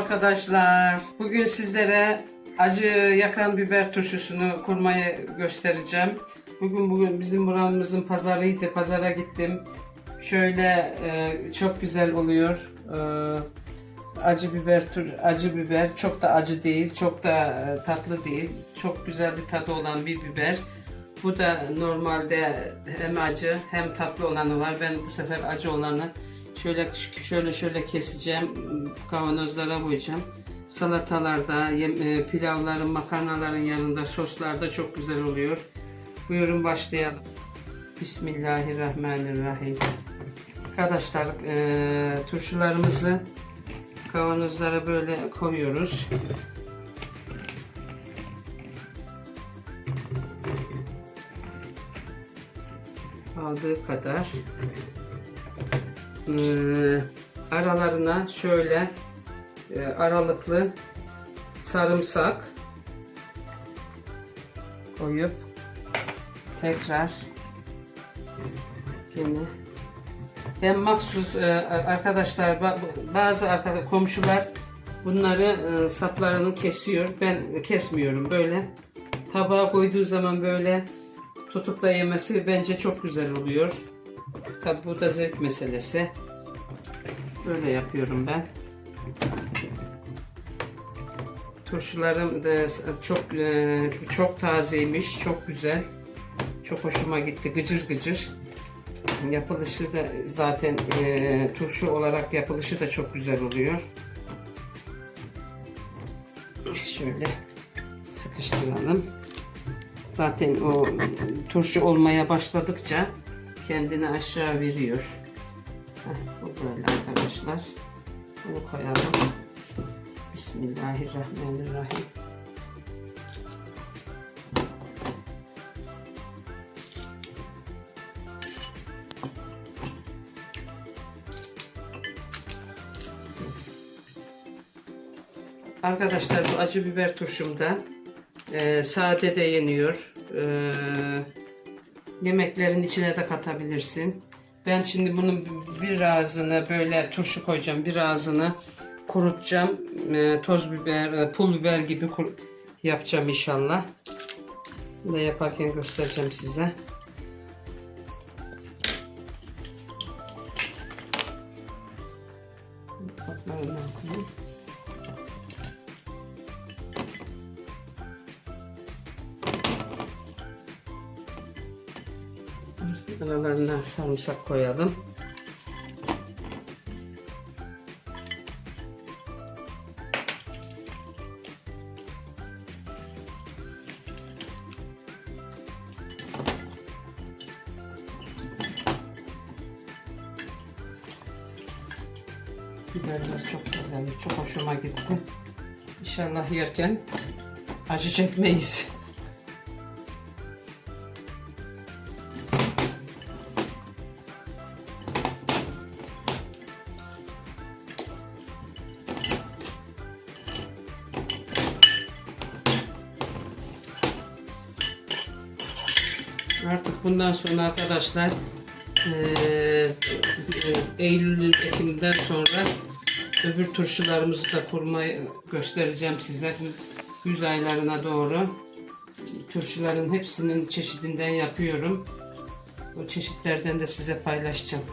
arkadaşlar. Bugün sizlere acı yakan biber turşusunu kurmayı göstereceğim. Bugün bugün bizim buramızın pazarıydı. Pazara gittim. Şöyle e, çok güzel oluyor. E, acı biber tur acı biber çok da acı değil, çok da e, tatlı değil. Çok güzel bir tadı olan bir biber. Bu da normalde hem acı hem tatlı olanı var. Ben bu sefer acı olanı şöyle şöyle şöyle keseceğim. Kavanozlara koyacağım. Salatalarda, e, pilavların, makarnaların yanında, soslarda çok güzel oluyor. Buyurun başlayalım. Bismillahirrahmanirrahim. Arkadaşlar e, turşularımızı kavanozlara böyle koyuyoruz. aldığı kadar aralarına şöyle e, aralıklı sarımsak koyup tekrar yine ben maksus e, arkadaşlar ba- bazı arkadaş komşular bunları e, saplarını kesiyor ben kesmiyorum böyle tabağa koyduğu zaman böyle tutup da yemesi bence çok güzel oluyor. Tabi bu da zevk meselesi. Böyle yapıyorum ben. Turşularım da çok e, çok tazeymiş, çok güzel. Çok hoşuma gitti, gıcır gıcır. Yapılışı da zaten e, turşu olarak yapılışı da çok güzel oluyor. Şöyle sıkıştıralım. Zaten o turşu olmaya başladıkça kendini aşağı veriyor. Heh, bu böyle arkadaşlar. Bunu koyalım. Bismillahirrahmanirrahim. Arkadaşlar bu acı biber turşumda e, sade de yeniyor. E, yemeklerin içine de katabilirsin. Ben şimdi bunun birazını böyle turşu koyacağım. Birazını kurutacağım. E, toz biber, e, pul biber gibi yapacağım inşallah. Bunu da yaparken göstereceğim size. Aralarına sarımsak koyalım. Biberimiz çok güzel, çok hoşuma gitti. İnşallah yerken acı çekmeyiz. Bundan sonra arkadaşlar eee, Eylül Ekim'den sonra öbür turşularımızı da kurmayı göstereceğim size. Güz aylarına doğru turşuların hepsinin çeşidinden yapıyorum. O çeşitlerden de size paylaşacağım.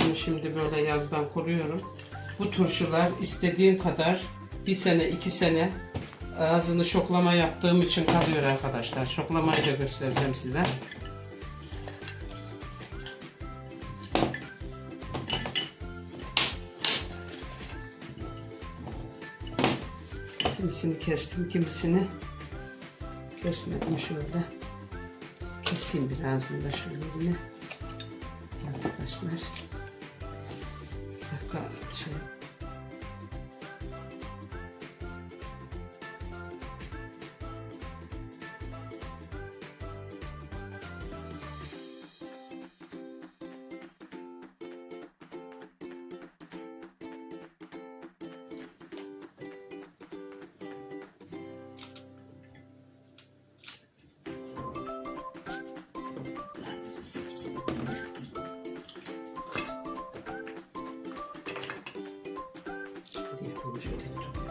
Bunu şimdi böyle yazdan kuruyorum. Bu turşular istediğin kadar bir sene iki sene ağzını şoklama yaptığım için kalıyor arkadaşlar. Şoklamayı da göstereceğim size. Kimisini kestim, kimisini kesmedim şöyle. Keseyim birazını da şöyle yine. Arkadaşlar. Bir dakika şey Bunu şöyle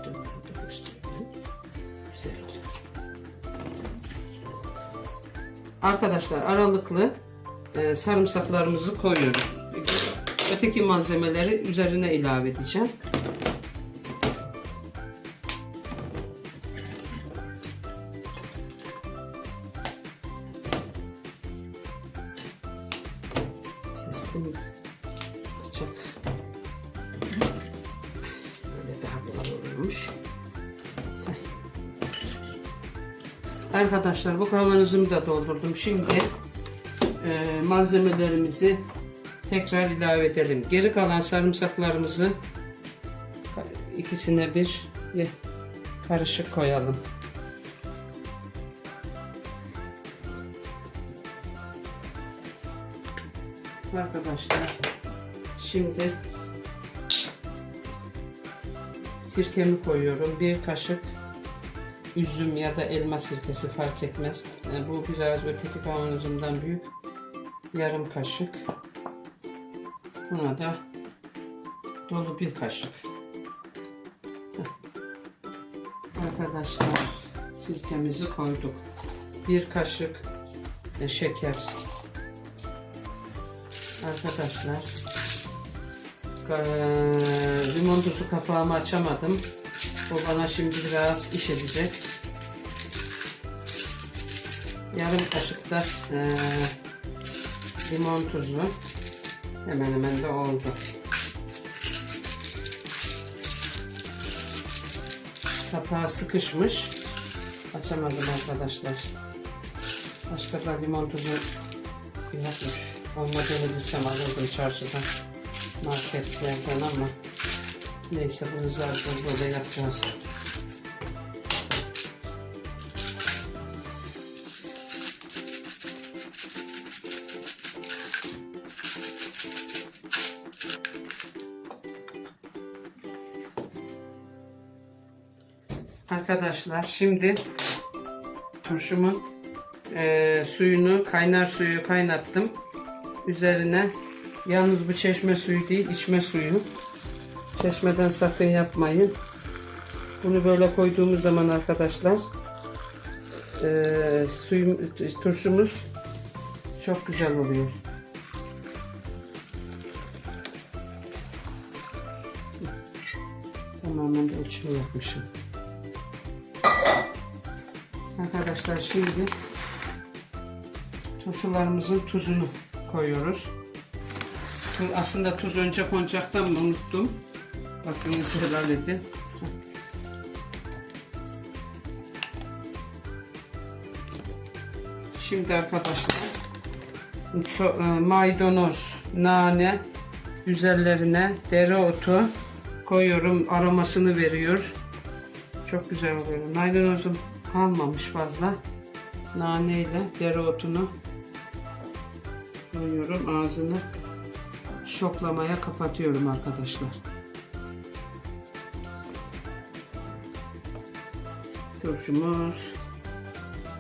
döndürüp de göstereyim. Güzel oluyor. Arkadaşlar aralıklı e, sarımsaklarımızı koyuyoruz. Öteki malzemeleri üzerine ilave edeceğim. Kestim bıçak. Arkadaşlar bu kavanozumu da doldurdum. Şimdi e, malzemelerimizi tekrar ilave edelim. Geri kalan sarımsaklarımızı ikisine bir karışık koyalım. Arkadaşlar şimdi sirkemi koyuyorum. Bir kaşık üzüm ya da elma sirkesi fark etmez. Yani bu biraz öteki kavanozumdan büyük. Yarım kaşık. Buna da dolu bir kaşık. Arkadaşlar sirkemizi koyduk. Bir kaşık e, şeker. Arkadaşlar ka- limon tuzu kapağımı açamadım. O bana şimdi biraz iş edecek. Yarım kaşık da e, limon tuzu. Hemen hemen de oldu. Kapağı sıkışmış. Açamadım arkadaşlar. Başka da limon tuzu yokmuş. Olmadığını bilsem alırdım çarşıdan. Marketlerden ama neyse bunu zaten böyle yapacağız. Arkadaşlar şimdi turşumun eee, suyunu kaynar suyu kaynattım. Üzerine yalnız bu çeşme suyu değil içme suyu. Çeşmeden sakın yapmayın. Bunu böyle koyduğumuz zaman arkadaşlar eee suyum, turşumuz çok güzel oluyor. Tamamen de ölçümü yapmışım. Arkadaşlar şimdi turşularımızın tuzunu koyuyoruz. Aslında tuz önce konacaktım mı unuttum. Bakınız helal edin. Şimdi arkadaşlar e, maydanoz, nane üzerlerine dereotu koyuyorum. Aromasını veriyor. Çok güzel oluyor. Maydanozum kalmamış fazla. Nane ile dereotunu koyuyorum. Ağzını şoklamaya kapatıyorum arkadaşlar. Turşumuz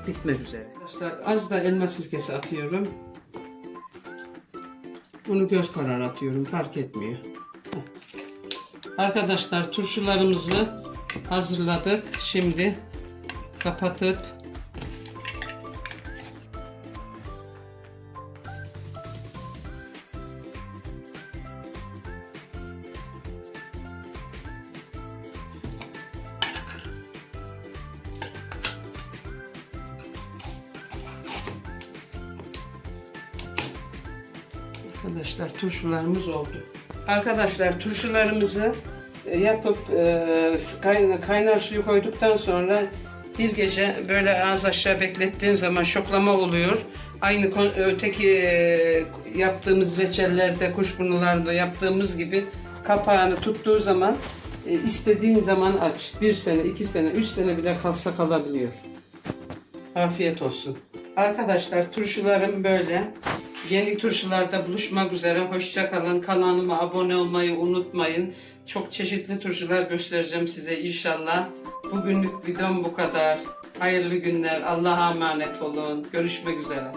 bitmek üzere. Arkadaşlar az da elma sirkesi atıyorum. Bunu göz kararı atıyorum. Fark etmiyor. Arkadaşlar turşularımızı hazırladık. Şimdi kapatıp Arkadaşlar turşularımız oldu. Arkadaşlar turşularımızı e, yapıp e, kaynar, suyu koyduktan sonra bir gece böyle az aşağı beklettiğin zaman şoklama oluyor. Aynı öteki e, yaptığımız reçellerde, kuşburnularda yaptığımız gibi kapağını tuttuğu zaman istediğin zaman aç. Bir sene, iki sene, üç sene bile kalsa kalabiliyor. Afiyet olsun. Arkadaşlar turşularım böyle. Yeni turşularda buluşmak üzere. Hoşça kalın. Kanalıma abone olmayı unutmayın. Çok çeşitli turşular göstereceğim size inşallah. Bugünlük videom bu kadar. Hayırlı günler. Allah'a emanet olun. Görüşmek üzere.